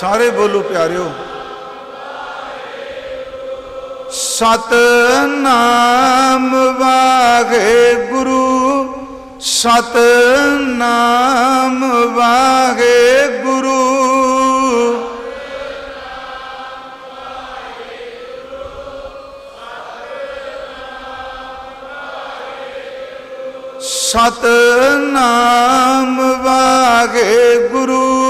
ਸਾਰੇ ਬੋਲੋ ਪਿਆਰਿਓ। ਸਤ ਨਾਮ ਵਾਗੇ ਗੁਰੂ ਸਤ ਨਾਮ ਵਾਗੇ ਗੁਰੂ ਸਤ ਨਾਮ ਵਾਗੇ ਗੁਰੂ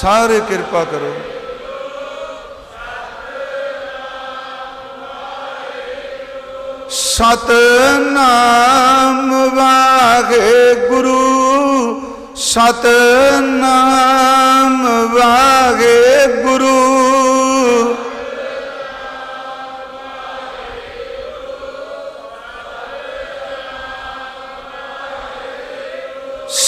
ਸਾਰੇ ਕਿਰਪਾ ਕਰੋ। ਸਤਨਾਮ ਵਾਹਿਗੁਰੂ ਸਤਨਾਮ ਵਾਹਿਗੁਰੂ।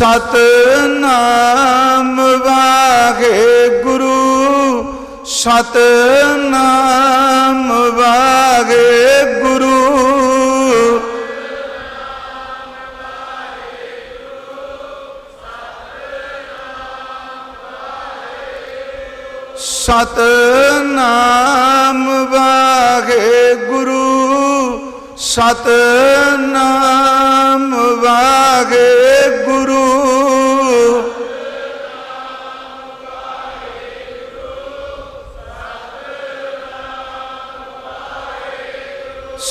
ਸਤਨਾਮ ਵਾਹਿਗੁਰੂ ਸਤਨਾਮ ਵਾਹਿਗੁਰੂ ਸਤਨਾਮ ਵਾਹਿਗੁਰੂ ਸਤਨਾਮ ਵਾਹਿਗੁਰੂ